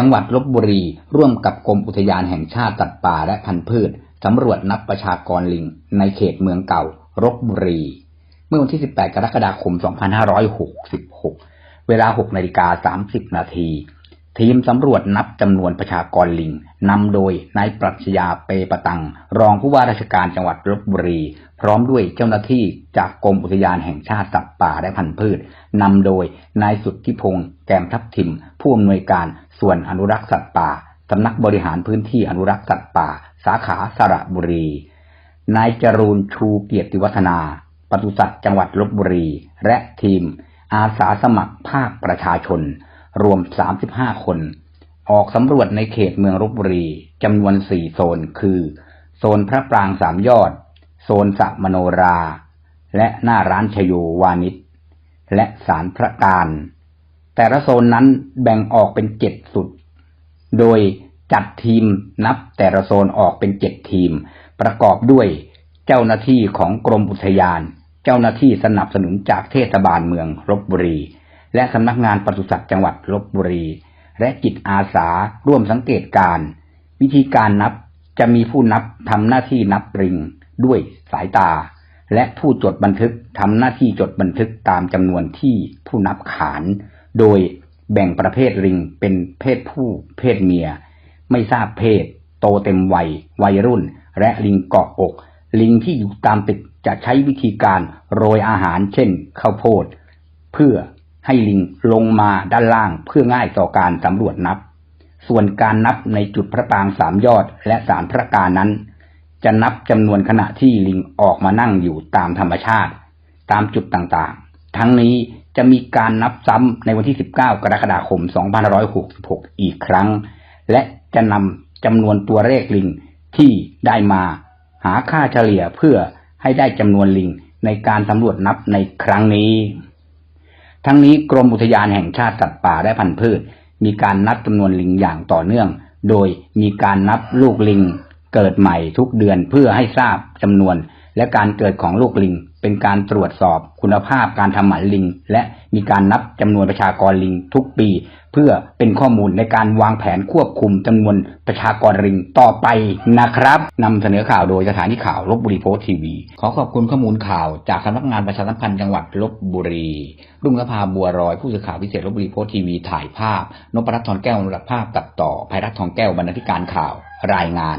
จังหวัดลบบุรี ร่วมกับกรมอุทยานแห่งชาติสัตว์ป่าและพันธุ์พืชสำรวจนับประชากรลิง ในเขตเมืองเก่าลบบุรี เมื่อวันที่ 18 กรกฎาคม 2566 เวลา 6 นาฬิกา 30 นาที ทีมสำรวจนับจำนวนประชากรลิงนำโดยนายปรัชญาเปปตัง รองผู้ว่าราชการจังหวัดลบบุรี พร้อมด้วยเจ้าหน้าที่จากกรมอุทยานแห่งชาติสัตว์ป่าและพันธุ์พืชนำโดยนายสุทธิพงษ์แกมทับทิม ผู้อำนวยการส่วนอนุรักษ์สัตว์ป่าสำนักบริหารพื้นที่อนุรักษ์สัตว์ป่า สาขาสระบุรี นายจรูนชูเกียรติวัฒนาปศุสัตว์จังหวัดลบบุรี และทีม อาสาสมัครภาคประชาชน รวม 35 คน ออกสำรวจในเขตเมืองลบบุรีจำนวน 4 โซน คือ โซนพระปรางสามยอด โซนสะมโนรา และหน้าร้านชโยวานิชและสารพระการ แต่ละโซนนั้นแบ่งออกเป็นเจ็ดสุด โดยจัดทีมนับแต่ละโซนออกเป็นเจ็ดทีม ประกอบด้วยเจ้าหน้าที่ของกรมอุทยาน เจ้าหน้าที่สนับสนุนจากเทศบาลเมืองลบบุรี และสำนักงานปศุสัตว์จังหวัดลบบุรี และจิตอาสาร่วมสังเกตการ วิธีการนับจะมีผู้นับทำหน้าที่นับริงด้วยสายตา และผู้จดบันทึกทำหน้าที่จดบันทึกตามจำนวนที่ผู้นับขาน โดยแบ่งประเภทลิงเป็นเพศผู้เพศเมีย ไม่ทราบเพศ โตเต็มวัย วัยรุ่น และลิงเกาะอก ลิงที่อยู่ตามตึกจะใช้วิธีการโรยอาหารเช่นข้าวโพด เพื่อ ให้ลิงลงมาด้านล่างเพื่อง่ายต่อการสำรวจนับ ส่วนการนับในจุดพระปรางสามยอดและสารพระการนั้น จะนับจำนวนขณะที่ลิงออกมานั่งอยู่ตามธรรมชาติ ตามจุดต่างๆ ทั้งนี้จะมีการนับซ้ำในวันที่ 19 กรกฎาคม 2566 อีกครั้ง และจะนำจำนวนตัวเลขลิงที่ได้มาหาค่าเฉลี่ยเพื่อให้ได้จำนวนลิงในการสำรวจนับในครั้งนี้ ทั้งนี้กรมอุทยานแห่งชาติสัตว์ป่าและพันธุ์พืช มีการนับจำนวนลิงอย่างต่อเนื่อง โดยมีการนับลูกลิงเกิดใหม่ทุกเดือนเพื่อให้ทราบจำนวน และการเกิดของลูกลิง เป็นการตรวจสอบคุณภาพการทำหมันลิง และมีการนับจำนวนประชากรลิงทุกปี เพื่อเป็นข้อมูลในการวางแผนควบคุมจำนวนประชากรลิงต่อไปนะครับนำเสนอข่าวโดยสถานีข่าวลบบุรีโพสต์ทีวี ขอขอบคุณข้อมูลข่าวจากสำนักงานประชาสัมพันธ์จังหวัดลบบุรี รุ่งนภาบัวรอยผู้สื่อข่าวพิเศษลบบุรีโพสต์ทีวีถ่ายภาพนพรัตน์ทองแก้วนรักษ์ภาพตัดต่อภัยรัตน์ทองแก้วบรรณาธิการข่าวรายงาน